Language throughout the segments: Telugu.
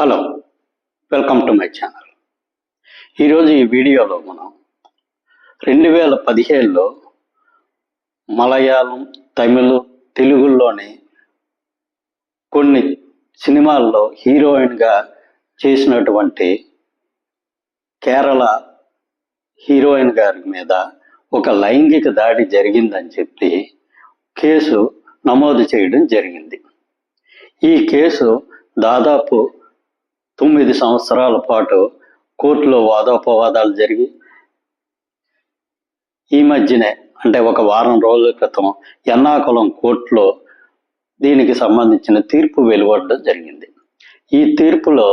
Hello welcome to my channel. ఈరోజు ఈ వీడియోలో మనం రెండు వేల పదిహేడులో మలయాళం తమిళ తెలుగులోని కొన్ని సినిమాల్లో హీరోయిన్గా చేసినటువంటి కేరళ హీరోయిన్ గారి మీద ఒక లైంగిక దాడి జరిగిందని చెప్పి కేసు నమోదు చేయడం జరిగింది. ఈ కేసు దాదాపు తొమ్మిది సంవత్సరాల పాటు కోర్టులో వాదోపవాదాలు జరిగి ఈ మధ్యనే అంటే ఒక వారం రోజుల క్రితం ఎన్నాకులం కోర్టులో దీనికి సంబంధించిన తీర్పు వెలువడడం జరిగింది. ఈ తీర్పులో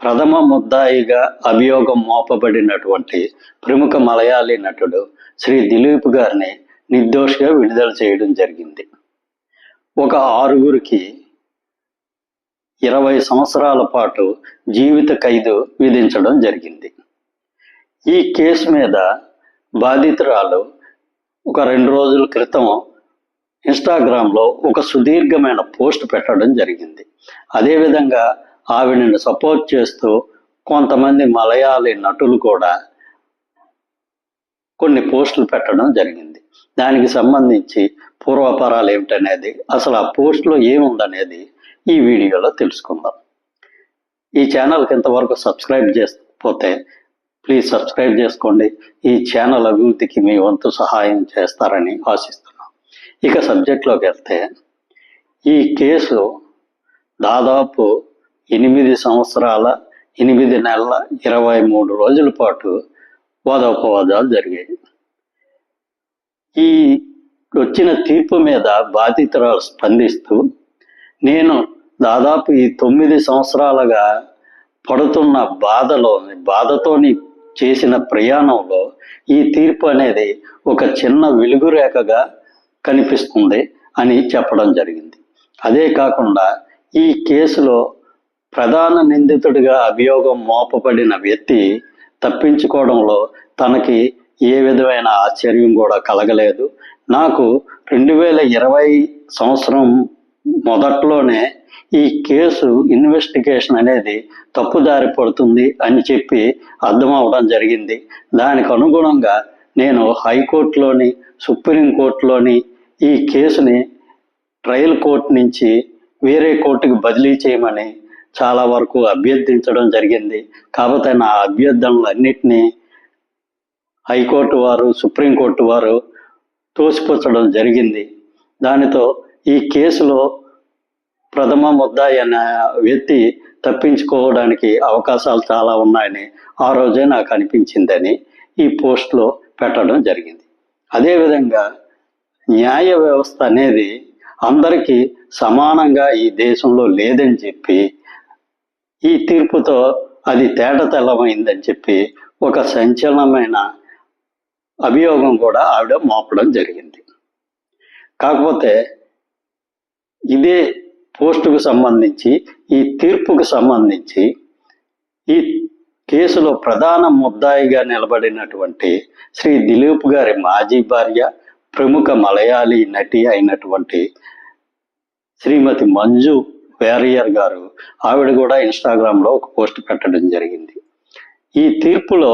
ప్రథమ ముద్దాయిగా అభియోగం మోపబడినటువంటి ప్రముఖ మలయాళీ నటుడు శ్రీ దిలీప్ గారిని నిర్దోషిగా విడుదల చేయడం జరిగింది. ఒక ఆరుగురికి ఇరవై సంవత్సరాల పాటు జీవిత ఖైదు విధించడం జరిగింది. ఈ కేసు మీద బాధితురాలు ఒక రెండు రోజుల క్రితం ఇన్స్టాగ్రామ్లో ఒక సుదీర్ఘమైన పోస్ట్ పెట్టడం జరిగింది. అదేవిధంగా ఆవిడని సపోర్ట్ చేస్తూ కొంతమంది మలయాళీ నటులు కూడా కొన్ని పోస్టులు పెట్టడం జరిగింది. దానికి సంబంధించి పూర్వపరాలు ఏమిటనేది అసలు ఆ పోస్ట్లో ఏముందనేది ఈ వీడియోలో తెలుసుకుందాం. ఈ ఛానల్కి ఇంతవరకు సబ్స్క్రైబ్ చేసుకోకపోతే ప్లీజ్ సబ్స్క్రైబ్ చేసుకోండి. ఈ ఛానల్ అభివృద్ధికి మీ వంతు సహాయం చేస్తారని ఆశిస్తున్నాం. ఇక సబ్జెక్ట్లోకి వెళ్తే ఈ కేసు దాదాపు ఎనిమిది సంవత్సరాల ఎనిమిది నెలల ఇరవై మూడు రోజుల పాటు వాదోపవాదాలు జరిగాయి. ఈ వచ్చిన తీర్పు మీద బాధితురాలు స్పందిస్తూ నేను దాదాపు ఈ తొమ్మిది సంవత్సరాలుగా పడుతున్న బాధలో బాధతోని చేసిన ప్రయాణంలో ఈ తీర్పు అనేది ఒక చిన్న వెలుగురేఖగా కనిపిస్తుంది అని చెప్పడం జరిగింది. అదే కాకుండా ఈ కేసులో ప్రధాన నిందితుడిగా అభియోగం మోపబడిన వ్యక్తి తప్పించుకోవడంలో తనకి ఏ విధమైన ఆశ్చర్యం కూడా కలగలేదు. నాకు రెండు వేల ఇరవై సంవత్సరం మొదట్లోనే ఈ కేసు ఇన్వెస్టిగేషన్ అనేది తప్పుదారి పడుతుంది అని చెప్పి అర్థం అవడం జరిగింది. దానికి అనుగుణంగా నేను హైకోర్టులోని సుప్రీంకోర్టులోని ఈ కేసుని ట్రయల్ కోర్టు నుంచి వేరే కోర్టుకి బదిలీ చేయమని చాలా వరకు అభ్యర్థించడం జరిగింది. కాకపోతే నా అభ్యర్థనలన్నింటినీ హైకోర్టు వారు సుప్రీంకోర్టు వారు తోసిపుచ్చడం జరిగింది. దానితో ఈ కేసులో ప్రథమ ముద్దాయి అనే వ్యక్తి తప్పించుకోవడానికి అవకాశాలు చాలా ఉన్నాయని ఆ రోజే నాకు అనిపించిందని ఈ పోస్ట్లో పెట్టడం జరిగింది. అదేవిధంగా న్యాయ వ్యవస్థ అనేది అందరికీ సమానంగా ఈ దేశంలో లేదని చెప్పి ఈ తీర్పుతో అది తేట తెల్లమైందని చెప్పి ఒక సంచలనమైన అభియోగం కూడా ఆవిడ మోపడం జరిగింది. కాకపోతే ఇదే పోస్టుకు సంబంధించి ఈ తీర్పుకు సంబంధించి ఈ కేసులో ప్రధాన ముద్దాయిగా నిలబడినటువంటి శ్రీ దిలీప్ గారి మాజీ భార్య ప్రముఖ మలయాళీ నటి అయినటువంటి శ్రీమతి మంజు వేరియర్ గారు ఆవిడ కూడా ఇన్స్టాగ్రామ్లో ఒక పోస్ట్ పెట్టడం జరిగింది. ఈ తీర్పులో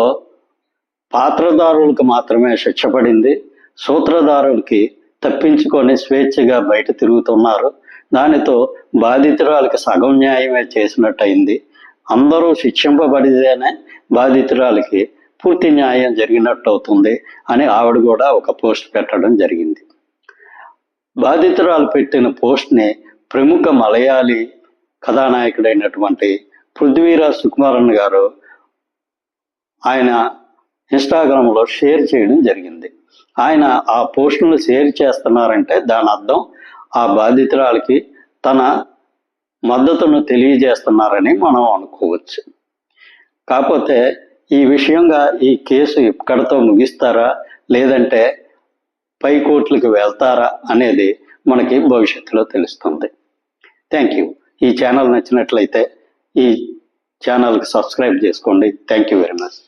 పాత్రదారులకు మాత్రమే శిక్ష పడింది. సూత్రధారులకి తప్పించుకొని స్వేచ్ఛగా బయట తిరుగుతున్నారు. దానితో బాధితురాలకి సగం న్యాయమే చేసినట్టు అయింది అందరూ శిక్షింపబడితేనే బాధితురాలకి పూర్తి న్యాయం జరిగినట్టు అవుతుంది అని ఆవిడ కూడా ఒక పోస్ట్ పెట్టడం జరిగింది. బాధితురాలు పెట్టిన పోస్ట్ని ప్రముఖ మలయాళీ కథానాయకుడైనటువంటి పృథ్వీరాజ్ సుకుమారన్ గారు ఆయన ఇన్స్టాగ్రామ్లో షేర్ చేయడం జరిగింది. ఆయన ఆ పోస్టులను షేర్ చేస్తున్నారంటే దాని అర్థం ఆ బాధితురాలకి తన మద్దతును తెలియజేస్తున్నారని మనం అనుకోవచ్చు. కాకపోతే ఈ విషయంగా ఈ కేసు ఇక్కడతో ముగిస్తారా? లేదంటే పై కోర్టులకు వెళ్తారా అనేది మనకి భవిష్యత్తులో తెలుస్తుంది. థ్యాంక్ యూ ఈ ఛానల్ నచ్చినట్లయితే ఈ ఛానల్కి సబ్స్క్రైబ్ చేసుకోండి. Thank you very much